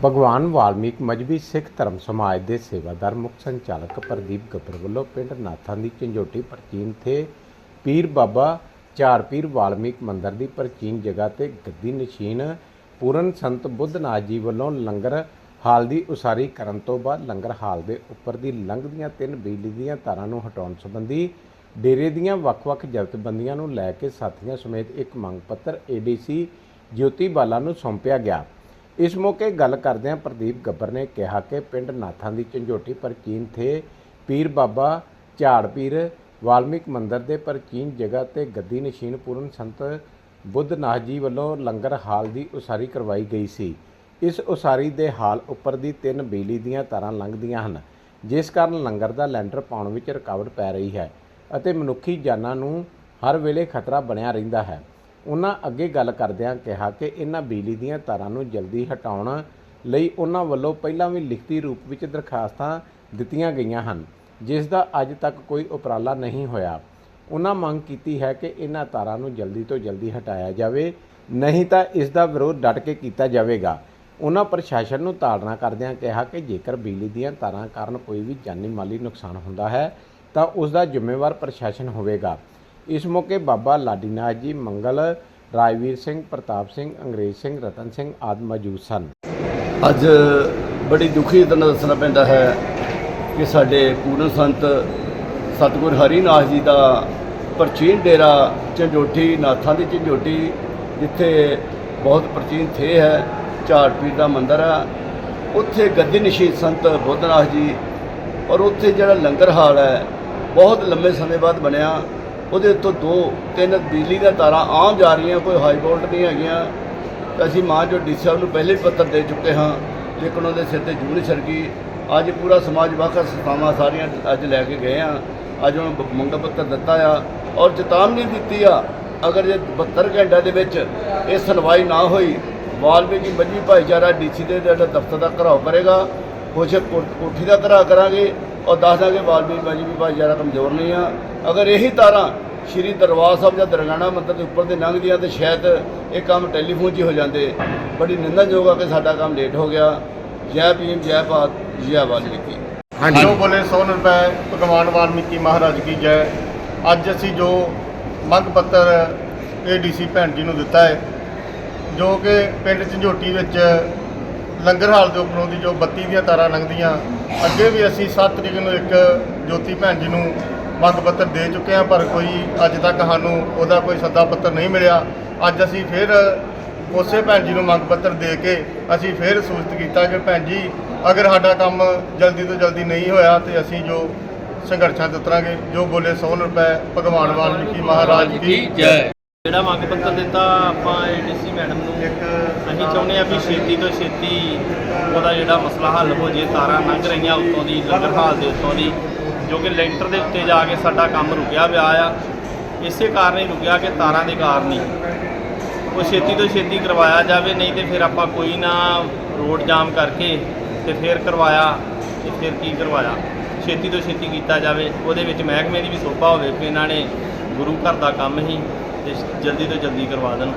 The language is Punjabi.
ਭਗਵਾਨ ਵਾਲਮੀਕ ਮਜਬੀ ਸਿੱਖ ਧਰਮ ਸਮਾਜ ਦੇ ਸੇਵਾਦਾਰ ਮੁੱਖ ਸੰਚਾਲਕ ਪ੍ਰਦੀਪ ਗੱਬਰ ਵੱਲੋਂ ਪਿੰਡ ਨਾਥਾਂ ਦੀ ਝੰਜੋਟੀ ਪ੍ਰਾਚੀਨ ਥੇ ਪੀਰ ਬਾਬਾ ਚਾਰ ਪੀਰ ਵਾਲਮੀਕ ਮੰਦਰ ਦੀ ਪ੍ਰਾਚੀਨ ਜਗ੍ਹਾ ਤੇ ਗੱਦੀ ਨਸ਼ੀਨ ਪੂਰਨ ਸੰਤ ਬੁੱਧਨਾਥ ਜੀ ਵੱਲੋਂ ਲੰਗਰ ਹਾਲ ਦੀ ਉਸਾਰੀ ਕਰਨ ਤੋਂ ਬਾਅਦ ਲੰਗਰ ਹਾਲ ਦੇ ਉੱਪਰ ਦੀ ਲੰਘਦੀਆਂ ਤਿੰਨ ਬਿਜਲੀ ਦੀਆਂ ਤਾਰਾਂ ਨੂੰ ਹਟਾਉਣ ਸੰਬੰਧੀ ਡੇਰੇ ਦੀਆਂ ਵੱਖ-ਵੱਖ ਜਥੇਬੰਦੀਆਂ ਨੂੰ ਲੈ ਕੇ ਸਾਥੀਆਂ ਸਮੇਤ ਇੱਕ ਮੰਗ ਪੱਤਰ ਏਡੀਸੀ ਜੋਤੀ ਬਾਲਾ ਨੂੰ ਸੌਂਪਿਆ ਗਿਆ। ਇਸ ਮੌਕੇ ਗੱਲ ਕਰਦਿਆਂ ਪ੍ਰਦੀਪ ਗੱਬਰ ਨੇ ਕਿਹਾ ਕਿ ਪਿੰਡ ਨਾਥਾਂ ਦੀ ਝੰਜੋਟੀ ਪ੍ਰਾਚੀਨ ਥੇ, ਪੀਰ ਬਾਬਾ ਝਾੜ ਪੀਰ, ਵਾਲਮੀਕ ਮੰਦਰ ਦੇ ਪ੍ਰਾਚੀਨ ਜਗ੍ਹਾ ਤੇ ਗੱਦੀ ਨਸ਼ੀਨ ਪੂਰਨ ਸੰਤ ਬੁੱਧਨਾਥ ਜੀ ਵੱਲੋਂ ਲੰਗਰ ਹਾਲ ਦੀ ਉਸਾਰੀ ਕਰਵਾਈ ਗਈ ਸੀ। ਇਸ ਉਸਾਰੀ ਦੇ ਹਾਲ ਉੱਪਰ ਦੀ ਤਿੰਨ ਬਿਜਲੀ ਦੀਆਂ ਤਾਰਾਂ ਲੰਘਦੀਆਂ ਹਨ, ਜਿਸ ਕਾਰਨ ਲੰਗਰ ਦਾ ਲੈਂਟਰ ਪਾਉਣ ਵਿੱਚ ਰੁਕਾਵਟ ਪੈ ਰਹੀ ਹੈ ਅਤੇ ਮਨੁੱਖੀ ਜਾਨਾਂ ਨੂੰ ਹਰ ਵੇਲੇ ਖਤਰਾ ਬਣਿਆ ਰਹਿੰਦਾ ਹੈ। ਉਹਨਾਂ ਅੱਗੇ ਗੱਲ ਕਰਦਿਆਂ ਕਿਹਾ ਕਿ ਇਹਨਾਂ ਬਿਜਲੀ ਦੀਆਂ ਤਾਰਾਂ ਨੂੰ ਜਲਦੀ ਹਟਾਉਣ ਲਈ ਉਹਨਾਂ ਵੱਲੋਂ ਪਹਿਲਾਂ ਵੀ ਲਿਖਤੀ ਰੂਪ ਵਿੱਚ ਦਰਖਾਸਤਾਂ ਦਿੱਤੀਆਂ ਗਈਆਂ ਹਨ, ਜਿਸ ਦਾ ਅੱਜ ਤੱਕ ਕੋਈ ਉਪਰਾਲਾ ਨਹੀਂ ਹੋਇਆ। ਉਹਨਾਂ ਮੰਗ ਕੀਤੀ ਹੈ ਕਿ ਇਹਨਾਂ ਤਾਰਾਂ ਨੂੰ ਜਲਦੀ ਤੋਂ ਜਲਦੀ ਹਟਾਇਆ ਜਾਵੇ, ਨਹੀਂ ਤਾਂ ਇਸ ਦਾ ਵਿਰੋਧ ਡਟ ਕੇ ਕੀਤਾ ਜਾਵੇਗਾ। ਉਹਨਾਂ ਪ੍ਰਸ਼ਾਸਨ ਨੂੰ ਤਾੜਨਾ ਕਰਦਿਆਂ ਕਿਹਾ ਕਿ ਜੇਕਰ ਬਿਜਲੀ ਦੀਆਂ ਤਾਰਾਂ ਕਾਰਨ ਕੋਈ ਵੀ ਜਾਨੀ ਮਾਲੀ ਨੁਕਸਾਨ ਹੁੰਦਾ ਹੈ, ਤਾਂ ਉਸ ਦਾ ਜ਼ਿੰਮੇਵਾਰ ਪ੍ਰਸ਼ਾਸਨ ਹੋਵੇਗਾ। ਇਸ ਮੌਕੇ ਬਾਬਾ ਲਾਡੀਨਾਥ ਜੀ ਮੰਗਲ, ਰਾਜਵੀਰ ਸਿੰਘ, ਪ੍ਰਤਾਪ ਸਿੰਘ, ਅੰਗਰੇਜ਼ ਸਿੰਘ, ਰਤਨ ਸਿੰਘ ਆਦਿ ਮੌਜੂਦ ਸਨ। ਅੱਜ ਬੜੀ ਦੁਖੀ ਤਰ੍ਹਾਂ ਦੱਸਣਾ ਪੈਂਦਾ ਹੈ ਕਿ ਸਾਡੇ ਪੂਰਨ ਸੰਤ ਸਤਿਗੁਰ ਹਰੀਨਾਥ ਜੀ ਦਾ ਪ੍ਰਾਚੀਨ ਡੇਰਾ ਝੰਜੋਟੀ, ਨਾਥਾਂ ਦੀ ਝੰਜੋਟੀ, ਜਿੱਥੇ ਬਹੁਤ ਪ੍ਰਾਚੀਨ ਥੇ ਹੈ, ਝਾੜ ਪੀਰ ਦਾ ਮੰਦਿਰ ਹੈ, ਉੱਥੇ ਗੱਦੀ ਨਸ਼ੀਦ ਸੰਤ ਬੁੱਧਨਾਥ ਜੀ ਔਰ ਉੱਥੇ ਜਿਹੜਾ ਲੰਗਰ ਹਾਲ ਹੈ, ਬਹੁਤ ਲੰਬੇ ਸਮੇਂ ਬਾਅਦ ਬਣਿਆ। ਉਹਦੇ ਉੱਤੋਂ ਦੋ, ਤਿੰਨ ਬਿਜਲੀ ਦੀਆਂ ਤਾਰਾਂ ਆਮ ਜਾ ਰਹੀਆਂ, ਕੋਈ ਹਾਈ ਵੋਲਟ ਨਹੀਂ ਹੈਗੀਆਂ। ਤੇ ਅਸੀਂ ਮਾਂ ਜੋ ਡੀ ਸਾਹਿਬ ਨੂੰ ਪਹਿਲੇ ਪੱਤਰ ਦੇ ਚੁੱਕੇ ਹਾਂ, ਲੇਕਿਨ ਉਹਦੇ ਸਿਰ ਤੇ ਜੂਨ ਛੜਕੀ ਅੱਜ ਪੂਰਾ ਸਮਾਜ ਵੱਖ ਸੰਸਥਾਵਾਂ ਸਾਰੀਆਂ ਅੱਜ ਲੈ ਕੇ ਗਏ ਆ। ਅੱਜ ਉਹਨੂੰ ਬ- ਮੰਗ ਪੱਤਰ ਦਿੱਤਾ ਆ ਔਰ ਚੇਤਾਵਨੀ ਦਿੱਤੀ ਆ, ਅਗਰ ਜੇ 72 ਘੰਟਿਆਂ ਦੇ ਵਿੱਚ ਇਹ ਸੁਣਵਾਈ ਨਾ ਹੋਈ, ਵਾਲਮੀਕੀ ਮੱਝੀ ਭਾਈਚਾਰਾ ਡੀਸੀ ਦੇ ਜਿਹੜਾ ਦਫ਼ਤਰ ਦਾ ਘਰਾਓ ਕਰੇਗਾ ਕੁਛ ਕੋਠੀ ਦਾ ਘਰਾਓ ਕਰਾਂਗੇ ਔਰ ਦੱਸ ਦਾਂਗੇ ਵਾਲਮੀਕੀ ਮੰਜੀ ਭਾਈਚਾਰਾ ਕਮਜ਼ੋਰ ਨਹੀਂ ਆ। ਅਗਰ ਇਹੀ ਤਾਰਾਂ ਸ਼੍ਰੀ ਦਰਬਾਰ ਸਾਹਿਬ ਜਾਂ ਦਰਗਾਣਾ ਮੰਦਰ ਦੇ ਉੱਪਰ ਦੇ ਲੰਘਦੀਆਂ ਤੇ ਸ਼ਾਇਦ ਇਹ ਕੰਮ ਟੈਲੀਫੋਨ 'ਚ ਹੀ ਹੋ ਜਾਂਦੇ। ਬੜੀ ਨਿੰਦਣਯੋਗ ਆ ਕਿ ਸਾਡਾ ਕੰਮ ਲੇਟ ਹੋ ਗਿਆ। ਜੈ ਭੀਮ ਜੈ ਭਾਰਤ ਜੈ ਵਾਲਮੀਕੀ ਜੋ ਬੋਲੇ 100 ਰੁਪਏ ਭਗਵਾਨ ਵਾਲਮੀਕੀ ਮਹਾਰਾਜ ਕੀ ਜੈ। ਅੱਜ ਅਸੀਂ ਜੋ ਮੰਗ ਪੱਤਰ ਏਡੀਸੀ ਭੈਣ ਜੀ ਨੂੰ ਦਿੱਤਾ ਹੈ ਜੋ ਕਿ ਪਿੰਡ ਝੰਜੋਟੀ ਵਿੱਚ ਲੰਗਰ ਹਾਲ ਦੇ ਉੱਪਰੋਂ ਦੀ ਜੋ ਬੱਤੀ ਦੀਆਂ ਤਾਰਾਂ ਲੰਘਦੀਆਂ ਅੱਗੇ ਵੀ ਅਸੀਂ 7 ਤਰੀਕ ਨੂੰ ਇੱਕ ਜੋਤੀ ਭੈਣ ਜੀ ਨੂੰ ਮੰਗ ਪੱਤਰ ਦੇ ਚੁੱਕੇ ਹਾਂ ਪਰ ਕੋਈ ਅੱਜ ਤੱਕ ਸਾਨੂੰ ਉਹਦਾ ਕੋਈ ਸੱਦਾ ਪੱਤਰ ਨਹੀਂ ਮਿਲਿਆ। ਅੱਜ ਅਸੀਂ ਫਿਰ ਉਸੇ ਭੈਣ ਜੀ ਨੂੰ ਮੰਗ ਪੱਤਰ ਦੇ ਕੇ ਅਸੀਂ ਫਿਰ ਸੂਚਿਤ ਕੀਤਾ ਕਿ ਭੈਣ ਜੀ ਅਗਰ ਸਾਡਾ ਕੰਮ ਜਲਦੀ ਤੋਂ ਜਲਦੀ ਨਹੀਂ ਹੋਇਆ ਤੇ ਅਸੀਂ ਜੋ ਸੰਘਰਸ਼ਾਂ 'ਤੇ ਉਤਰਾਂਗੇ ਜੋ ਬੋਲੇ 100 ਰੁਪਏ ਭਗਵਾਨ ਵਾਲਮੀਕੀ ਮਹਾਰਾਜ ਕੀ ਜੈ। ਜਿਹੜਾ ਮੰਗ ਪੱਤਰ ਦਿੱਤਾ ਆਪਾਂ ਏਡੀਸੀ ਮੈਡਮ ਨੂੰ ਅਸੀਂ ਚਾਹੁੰਦੇ ਆ ਵੀ ਛੇਤੀ ਤੋਂ ਛੇਤੀ ਉਹਦਾ ਜਿਹੜਾ ਮਸਲਾ ਹੱਲ ਹੋ ਜੇ ਤਾਰਾਂ ਲੰਘ ਰਹੀਆਂ ਉੱਤੋਂ ਦੀ ਲੰਗਰ ਹਾਲ ਦੇ ਉੱਤੋਂ ਦੀ ਜੋ ਕਿ ਲੈਂਟਰ ਦੇ ਉੱਤੇ ਜਾ ਕੇ ਸਾਡਾ ਕੰਮ ਰੁਕਿਆ ਪਿਆ ਆ। ਇਸੇ ਕਾਰਨ ਹੀ ਰੁਕਿਆ ਕਿ ਤਾਰਾਂ ਦੇ ਕਾਰਨ ਹੀ। ਉਹ ਛੇਤੀ ਤੋਂ ਛੇਤੀ ਕਰਵਾਇਆ ਜਾਵੇ ਨਹੀਂ ਤੇ ਫਿਰ ਆਪਾਂ ਕੋਈ ਨਾ ਰੋਡ ਜਾਮ ਕਰਕੇ ਤੇ ਫਿਰ ਕਰਵਾਇਆ ਤੇ ਫਿਰ ਕੀ ਕਰਵਾਇਆ। ਛੇਤੀ ਤੋਂ ਛੇਤੀ ਕੀਤਾ ਜਾਵੇ। ਉਹਦੇ ਵਿੱਚ ਮਹਿਕਮੇ ਦੀ ਵੀ ਸੋਭਾ ਹੋਵੇ ਕਿ ਇਹਨਾਂ ਨੇ ਗੁਰੂ ਘਰ ਦਾ ਕੰਮ ਹੀ ਤੇ ਜਲਦੀ ਤੋਂ ਜਲਦੀ ਕਰਵਾ ਦੇਣ।